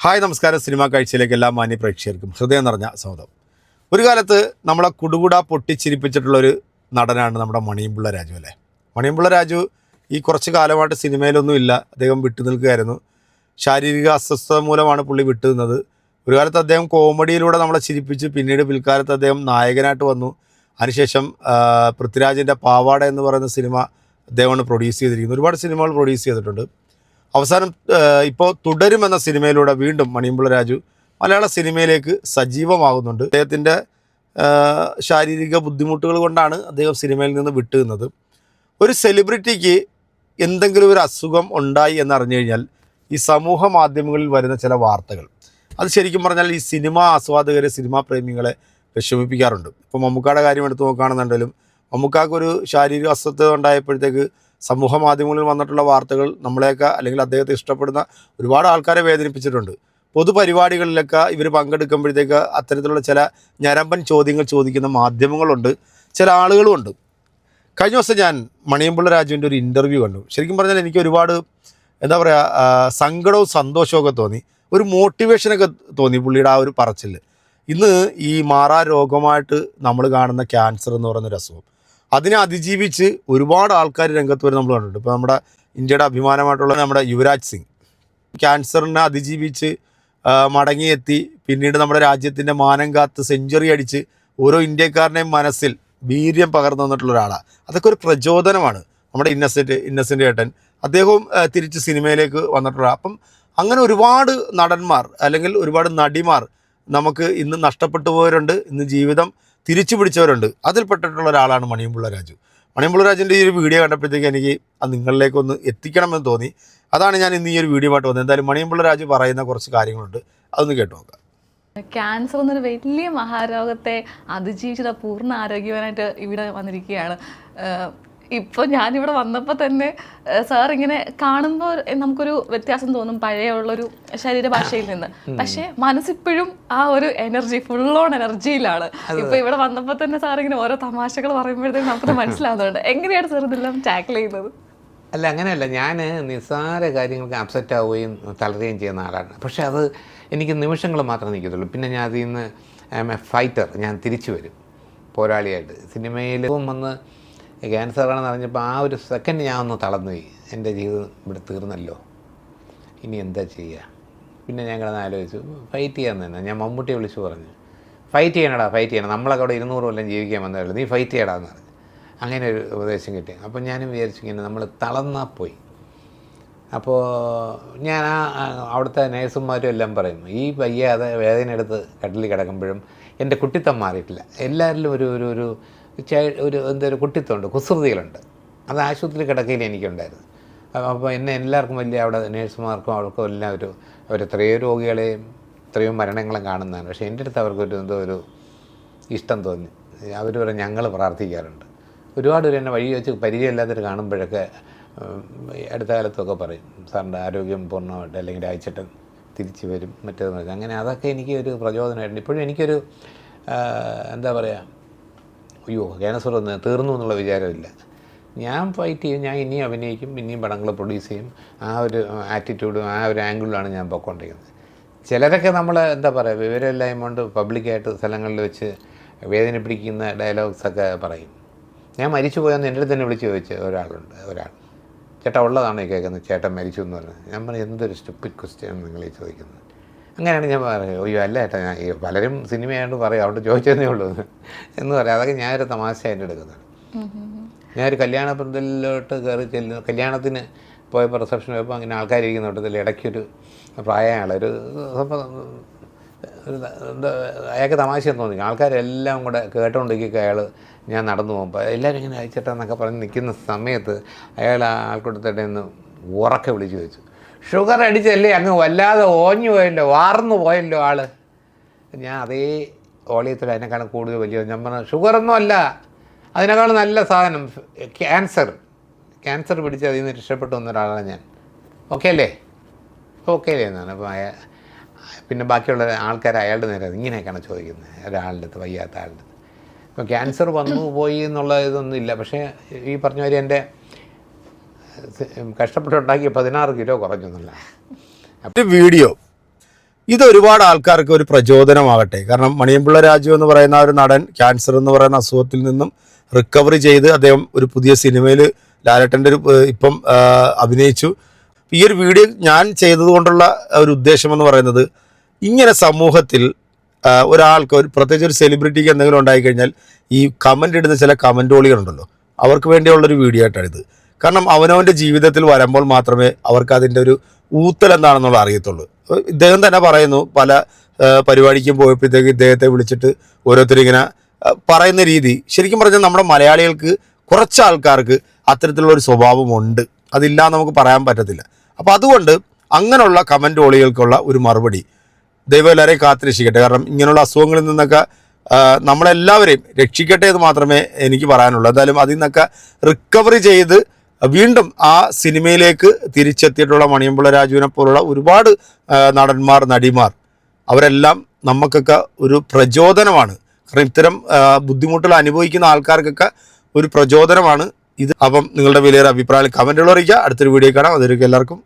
Hi നമസ്കാരം. Cinema കാഴ്ചയിലേക്ക് എല്ലാ മാന്യ പ്രേക്ഷകർക്കും ഹൃദയം നിറഞ്ഞ സ്വാഗതം. ഒരു കാലത്ത് നമ്മളെ കുടുകുട പൊട്ടിച്ചിരിപ്പിച്ചിട്ടുള്ളൊരു നടനാണ് നമ്മുടെ മണിയമ്പിള്ള രാജു അല്ലേ? മണിയമ്പിള്ള രാജു ഈ കുറച്ച് കാലമായിട്ട് സിനിമയിലൊന്നും ഇല്ല. അദ്ദേഹം വിട്ടു നിൽക്കുകയായിരുന്നു. ശാരീരിക അസ്വസ്ഥത മൂലമാണ് പുള്ളി വിട്ടു നിന്നത്. ഒരു കാലത്ത് അദ്ദേഹം കോമഡിയിലൂടെ നമ്മളെ ചിരിപ്പിച്ച്. പിന്നീട് പിൽക്കാലത്ത് അദ്ദേഹം നായകനായിട്ട് വന്നു. അതിനുശേഷം പൃഥ്വിരാജിന്റെ പാവാട എന്ന് പറയുന്ന സിനിമ അദ്ദേഹമാണ് പ്രൊഡ്യൂസ് ചെയ്തിരിക്കുന്നത്. ഒരുപാട് സിനിമകൾ പ്രൊഡ്യൂസ് ചെയ്തിട്ടുണ്ട്. അവസാനം ഇപ്പോൾ തുടരും എന്ന സിനിമയിലൂടെ വീണ്ടും മണിയമ്പിള്ള രാജു മലയാള സിനിമയിലേക്ക് സജീവമാകുന്നുണ്ട്. അദ്ദേഹത്തിന്റെ ശാരീരിക ബുദ്ധിമുട്ടുകൾ കൊണ്ടാണ് അദ്ദേഹം സിനിമയിൽ നിന്ന് വിട്ടുനിന്നത്. ഒരു സെലിബ്രിറ്റിക്ക് എന്തെങ്കിലും ഒരു അസുഖം ഉണ്ടായി എന്നറിഞ്ഞു കഴിഞ്ഞാൽ ഈ സമൂഹ മാധ്യമങ്ങളിൽ വരുന്ന ചില വാർത്തകൾ. അത് ശരിക്കും പറഞ്ഞാൽ ഈ സിനിമ ആസ്വാദകരെ സിനിമാ പ്രേമികളെ വിഷമിപ്പിക്കാറുണ്ട്. ഇപ്പോൾ മമ്മൂക്കയുടെ കാര്യം എടുത്ത് നോക്കുകയാണെന്നുണ്ടെങ്കിലും മമ്മൂക്കാക്കൊരു ശാരീരിക അസ്വസ്ഥത ഉണ്ടായപ്പോഴത്തേക്ക് സമൂഹ മാധ്യമങ്ങളിൽ വന്നിട്ടുള്ള വാർത്തകൾ നമ്മളെയൊക്കെ അല്ലെങ്കിൽ അദ്ദേഹത്തെ ഇഷ്ടപ്പെടുന്ന ഒരുപാട് ആൾക്കാരെ വേദനിപ്പിച്ചിട്ടുണ്ട്. പൊതുപരിപാടികളിലൊക്കെ ഇവർ പങ്കെടുക്കുമ്പോഴത്തേക്ക് അത്തരത്തിലുള്ള ചില ഞരമ്പൻ ചോദ്യങ്ങൾ ചോദിക്കുന്ന മാധ്യമങ്ങളുണ്ട്. ചില ആളുകളുമുണ്ട് കഴിഞ്ഞ ദിവസം ഞാൻ മണിയമ്പിള്ള രാജുവിന്റെ ഒരു ഇന്റർവ്യൂ കണ്ടു. ശരിക്കും പറഞ്ഞാൽ എനിക്ക് ഒരുപാട് എന്താ പറയുക സങ്കടവും സന്തോഷമൊക്കെ തോന്നി. ഒരു മോട്ടിവേഷനൊക്കെ തോന്നി പുള്ളിയുടെ ആ ഒരു പറച്ചിൽ ഇന്ന് ഈ മാറാ രോഗമായിട്ട് നമ്മൾ കാണുന്ന ക്യാൻസർ എന്ന് പറയുന്നൊരു അസുഖം. അതിനെ അതിജീവിച്ച് ഒരുപാട് ആൾക്കാർ രംഗത്ത് വരെ നമ്മൾ കണ്ടിട്ടുണ്ട്. ഇപ്പോൾ നമ്മുടെ ഇന്ത്യയുടെ അഭിമാനമായിട്ടുള്ള നമ്മുടെ യുവരാജ് സിംഗ്. ക്യാൻസറിനെ അതിജീവിച്ച് മടങ്ങിയെത്തി പിന്നീട് നമ്മുടെ രാജ്യത്തിന്റെ മാനം കാത്ത് സെഞ്ചുറി അടിച്ച് ഓരോ ഇന്ത്യക്കാരനെയും മനസ്സിൽ വീര്യം പകർന്നു തന്നിട്ടുള്ള ഒരാളാണ് അതൊക്കെ ഒരു പ്രചോദനമാണ് നമ്മുടെ ഇന്നസെന്റ് ഇന്നസെന്റ് ഏട്ടൻ. അദ്ദേഹവും തിരിച്ച് സിനിമയിലേക്ക് വന്നിട്ടുള്ള അപ്പം അങ്ങനെ ഒരുപാട് നടന്മാർ അല്ലെങ്കിൽ ഒരുപാട് നടിമാർ നമുക്ക് ഇന്ന് നഷ്ടപ്പെട്ടു പോയവരുണ്ട്. ഇന്ന് ജീവിതം തിരിച്ചു പിടിച്ചവരുണ്ട്. അതിൽപ്പെട്ടിട്ടുള്ള ഒരാളാണ് മണിയമ്പിള്ള രാജു. മണിയമ്പിള്ള രാജുവിന്റെ ഈ ഒരു വീഡിയോ കണ്ടപ്പോഴത്തേക്ക് എനിക്ക് അത് നിങ്ങളിലേക്കൊന്ന് എത്തിക്കണമെന്ന് തോന്നി. അതാണ് ഞാൻ ഇന്ന് ഈ ഒരു വീഡിയോ ആയിട്ട് വന്നത്. എന്തായാലും മണിയമ്പിള്ള രാജു പറയുന്ന കുറച്ച് കാര്യങ്ങളുണ്ട്. അതൊന്ന് കേട്ടു നോക്കാം. ക്യാൻസർ എന്നൊരു വലിയ മഹാരോഗത്തെ അതിജീവിച്ചത് പൂർണ ആരോഗ്യവാനായിട്ട് ഇവിടെ വന്നിരിക്കുകയാണ്. ഇപ്പോൾ ഞാനിവിടെ വന്നപ്പോൾ തന്നെ സാർ ഇങ്ങനെ കാണുമ്പോൾ നമുക്കൊരു വ്യത്യാസം തോന്നും പഴയ ഉള്ളൊരു ശരീരഭാഷയിൽ നിന്ന്. പക്ഷേ മനസ്സിപ്പോഴും ആ ഒരു എനർജി ഫുൾ ഓൺ എനർജിയിലാണ് ഇപ്പൊ ഇവിടെ വന്നപ്പോൾ തന്നെ സാർ ഇങ്ങനെ ഓരോ തമാശകൾ പറയുമ്പോഴത്തേക്കും നമുക്കത് മനസ്സിലാവുന്നുണ്ട്. എങ്ങനെയാണ് സാർ ഇതെല്ലാം ടാക്കിൾ ചെയ്യുന്നത്? അല്ല അങ്ങനെയല്ല. ഞാൻ നിസ്സാര കാര്യങ്ങൾക്ക് അപ്സെറ്റ് ആവുകയും തളരുകയും ചെയ്യുന്ന ആളാണ്. പക്ഷേ അത് എനിക്ക് നിമിഷങ്ങൾ മാത്രമേ നിൽക്കത്തുള്ളൂ. പിന്നെ ഞാൻ അതിൽ നിന്ന് ഐ എം എ ഫൈറ്റർ ഞാൻ തിരിച്ചു വരും. പോരാളിയായിട്ട്. സിനിമയിലും വന്ന് ക്യാൻസറാണെന്ന് അറിഞ്ഞപ്പോൾ ആ ഒരു സെക്കൻഡ് ഞാൻ ഒന്ന് തളർന്നുപോയി എന്റെ ജീവിതം ഇവിടെ തീർന്നല്ലോ. ഇനി എന്താ ചെയ്യുക? പിന്നെ ഞാൻ കിടന്ന് ആലോചിച്ചു. ഫൈറ്റ് ചെയ്യാൻ തന്നെ. ഞാൻ മമ്മൂട്ടിയെ വിളിച്ചു പറഞ്ഞു. ഫൈറ്റ് ചെയ്യണടാ ഫൈറ്റ് ചെയ്യണം. നമ്മളൊക്കെ അവിടെ ഇരുന്നൂറ് കൊല്ലം ജീവിക്കാൻ വന്നതല്ലോ. നീ ഫൈറ്റ് ചെയ്യടാ എന്ന് പറഞ്ഞു. അങ്ങനെ ഒരു ഉപദേശം കിട്ടി. അപ്പോൾ ഞാനും വിചാരിച്ചു ഇങ്ങനെ നമ്മൾ തളർന്നാൽ പോയി. അപ്പോൾ ഞാൻ ആ അവിടുത്തെ നേഴ്സുമാരും എല്ലാം പറയും ഈ വയ്യാതെ വേദന എടുത്ത് കട്ടിലിൽ കിടക്കുമ്പോഴും എന്റെ കുട്ടിത്തം മാറിയിട്ടില്ല. എല്ലാവരിലും ഒരു ഒരു ഒരു ഒരു എന്താ ഒരു കുട്ടിത്തമുണ്ട് കുസൃതികളുണ്ട്. അത് ആശുപത്രി കിടക്കയിൽ എനിക്കുണ്ടായിരുന്നു. അപ്പോൾ എന്നെ എല്ലാവർക്കും വലിയ അവിടെ നേഴ്സുമാർക്കും അവർക്കും എല്ലാം ഒരു അവർ എത്രയോ രോഗികളെയും എത്രയോ മരണങ്ങളും കാണുന്നതാണ്. പക്ഷേ എന്റെ അടുത്ത് അവർക്കൊരു എന്തോ ഒരു ഇഷ്ടം തോന്നി. അവർ വരെ ഞങ്ങൾ പ്രാർത്ഥിക്കാറുണ്ട്. ഒരുപാട് പേര് എന്നെ വഴി വെച്ച് പരിചയമില്ലാത്തവർ കാണുമ്പോഴൊക്കെ അടുത്ത കാലത്തൊക്കെ പറയും സാറിന്റെ ആരോഗ്യം പൂർണമായിട്ട് അല്ലെങ്കിൽ അയച്ചിട്ട് തിരിച്ചു വരും മറ്റേത് അങ്ങനെ അതൊക്കെ എനിക്ക് ഒരു പ്രചോദനമായിട്ടുണ്ട്. ഇപ്പോഴും എനിക്കൊരു എന്താ പറയുക അയ്യോ ക്യാൻസർ ഒന്ന് തീർന്നു എന്നുള്ള വിചാരമില്ല. ഞാൻ ഫൈറ്റ് ചെയ്യും ഞാൻ ഇനിയും അഭിനയിക്കും ഇനിയും പടങ്ങൾ പ്രൊഡ്യൂസ് ചെയ്യും. ആ ഒരു ആറ്റിറ്റ്യൂഡും ആ ഒരു ആംഗിളിലാണ് ഞാൻ പൊയ്ക്കൊണ്ടിരിക്കുന്നത്. ചിലരൊക്കെ നമ്മൾ എന്താ പറയുക വിവരമില്ലായ്മ കൊണ്ട് പബ്ലിക്കായിട്ട് സ്ഥലങ്ങളിൽ വെച്ച് വേദനിപ്പിക്കുന്ന ഡയലോഗ്സൊക്കെ പറയും. ഞാൻ മരിച്ചു പോയെന്ന് എന്റെ അടുത്ത് തന്നെ വിളിച്ച് ചോദിച്ച ഒരാളുണ്ട് ഒരാൾ. ചേട്ടാ ഉള്ളതാണോ ഈ കേൾക്കുന്നത്? ചേട്ടൻ മരിച്ചു എന്ന് പറഞ്ഞു ഞാൻ പറഞ്ഞു എന്തൊരു സ്റ്റുപ്പിഡ് ക്വസ്റ്റ്യാണ് നിങ്ങൾ ചോദിക്കുന്നത്. അങ്ങനെയാണ് ഞാൻ പറയുന്നത്. അയ്യോ അല്ല ഏട്ടാ ഞാൻ പലരും സിനിമയായിട്ട് പറയും അവിടെ ചോദിച്ചതേ ഉള്ളൂ. എന്ന് പറയാം. അതൊക്കെ ഞാനൊരു തമാശയായിട്ട് എടുക്കുന്നത് ഞാനൊരു കല്യാണ പന്തലിലോട്ട് കയറി ചെല്ലുന്നു കല്യാണത്തിന് പോയ റിസപ്ഷൻ പോയപ്പോൾ അങ്ങനെ ആൾക്കാരിരിക്കുന്ന കൂട്ടത്തിൽ ഇടയ്ക്കൊരു പ്രായമായ ആളൊരു അയാൾക്ക് തമാശയെന്ന് തോന്നി. ആൾക്കാരെല്ലാം കൂടെ കേട്ടോണ്ടിരിക്കുക അയാൾ ഞാൻ നടന്നു പോകുമ്പോൾ എല്ലാവരും ഇങ്ങനെ അയച്ചിട്ടാന്നൊക്കെ പറഞ്ഞ് നിൽക്കുന്ന സമയത്ത് അയാൾ ആൾക്കൂട്ടത്തിടെ നിന്ന് ഉറക്കെ വിളിച്ചു ചോദിച്ചു. ഷുഗർ അടിച്ചല്ലേ അങ്ങ് വല്ലാതെ ഓഞ്ഞു പോയല്ലോ വാർന്നു പോയല്ലോ ആൾ. ഞാൻ അതേ ഓളിയത്തിൽ അതിനേക്കാളും കൂടുതൽ വലിയ ഞാൻ പറഞ്ഞു ഷുഗറൊന്നും അല്ല. അതിനേക്കാളും നല്ല സാധനം ക്യാൻസർ ക്യാൻസർ പിടിച്ച് അതിൽ നിന്ന് രക്ഷപ്പെട്ടു വന്ന ഒരാളാണ് ഞാൻ. ഓക്കെ അല്ലേ? ഓക്കെ അല്ലേ എന്നാണ്. അപ്പോൾ അയാൾ പിന്നെ ബാക്കിയുള്ള ആൾക്കാർ അയാളുടെ നേരെ ഇങ്ങനെയൊക്കെയാണ് ചോദിക്കുന്നത്. ഒരാളുടെ അടുത്ത് വയ്യാത്ത ആളുടെ അടുത്ത്. ഇപ്പോൾ ക്യാൻസർ വന്നു പോയി എന്നുള്ള ഇതൊന്നും ഇല്ല. പക്ഷേ ഈ പറഞ്ഞ മാതിരി എന്റെ കഷ്ടപ്പെട്ടുണ്ടാക്കിയ പതിനാറ് കിലോ കുറഞ്ഞു എന്നുള്ള ഒരു വീഡിയോ. ഇത് ഒരുപാട് ആൾക്കാർക്ക് ഒരു പ്രചോദനമാകട്ടെ. കാരണം മണിയമ്പിള്ള രാജു എന്ന് പറയുന്ന ഒരു നടൻ ക്യാൻസർ എന്ന് പറയുന്ന അസുഖത്തിൽ നിന്നും റിക്കവറി ചെയ്ത് അദ്ദേഹം ഒരു പുതിയ സിനിമയിൽ ലാലേട്ടന്റെ ഒരു ഇപ്പം അഭിനയിച്ചു. ഈ ഒരു വീഡിയോ ഞാൻ ചെയ്തതുകൊണ്ടുള്ള ഒരു ഉദ്ദേശം എന്ന് പറയുന്നത് ഇങ്ങനെ സമൂഹത്തിൽ ഒരാൾക്ക് ഒരു പ്രത്യേകിച്ച് ഒരു സെലിബ്രിറ്റിക്ക് എന്തെങ്കിലും ഉണ്ടായിക്കഴിഞ്ഞാൽ ഈ കമന്റ് ഇടുന്ന ചില കമന്റോളികളുണ്ടല്ലോ അവർക്ക് വേണ്ടിയുള്ളൊരു വീഡിയോ ആയിട്ടാണിത് കാരണം അവനവന്റെ ജീവിതത്തിൽ വരുമ്പോൾ മാത്രമേ അവർക്ക് അതിന്റെ ഒരു ഊത്തൽ എന്താണെന്നുള്ള അറിയത്തുള്ളൂ. ഇദ്ദേഹം തന്നെ പറയുന്നു പല പരിപാടിക്കും പോയപ്പോഴത്തേക്ക് ഇദ്ദേഹത്തെ വിളിച്ചിട്ട് ഓരോരുത്തരും ഇങ്ങനെ പറയുന്ന രീതി. ശരിക്കും പറഞ്ഞാൽ നമ്മുടെ മലയാളികൾക്ക് കുറച്ച് ആൾക്കാർക്ക് അത്തരത്തിലുള്ള ഒരു സ്വഭാവമുണ്ട്. അതില്ല നമുക്ക് പറയാൻ പറ്റത്തില്ല. അപ്പോൾ അതുകൊണ്ട് അങ്ങനെയുള്ള കമന്റ് ഓളികൾക്കുള്ള ഒരു മറുപടി ദൈവം എല്ലാവരെയും കാത്തിരക്ഷിക്കട്ടെ. കാരണം ഇങ്ങനെയുള്ള അസുഖങ്ങളിൽ നിന്നൊക്കെ നമ്മളെല്ലാവരെയും രക്ഷിക്കട്ടെ എന്ന് മാത്രമേ എനിക്ക് പറയാനുള്ളൂ. എന്തായാലും അതിൽ നിന്നൊക്കെ റിക്കവറി ചെയ്ത് വീണ്ടും ആ സിനിമയിലേക്ക് തിരിച്ചെത്തിയിട്ടുള്ള മണിയമ്പുള്ള രാജുവിനെ പോലുള്ള ഒരുപാട് നടന്മാർ നടിമാർ അവരെല്ലാം നമുക്കൊക്കെ ഒരു പ്രചോദനമാണ്. കാരണം ഇത്തരം ബുദ്ധിമുട്ടുകൾ അനുഭവിക്കുന്ന ആൾക്കാർക്കൊക്കെ ഒരു പ്രചോദനമാണ്. ഇത് അപ്പം നിങ്ങളുടെ വിലയേറെ അഭിപ്രായം കമന്റുകൾ അറിയിക്കുക. അടുത്തൊരു വീഡിയോ കാണാം. അതൊരു എല്ലാവർക്കും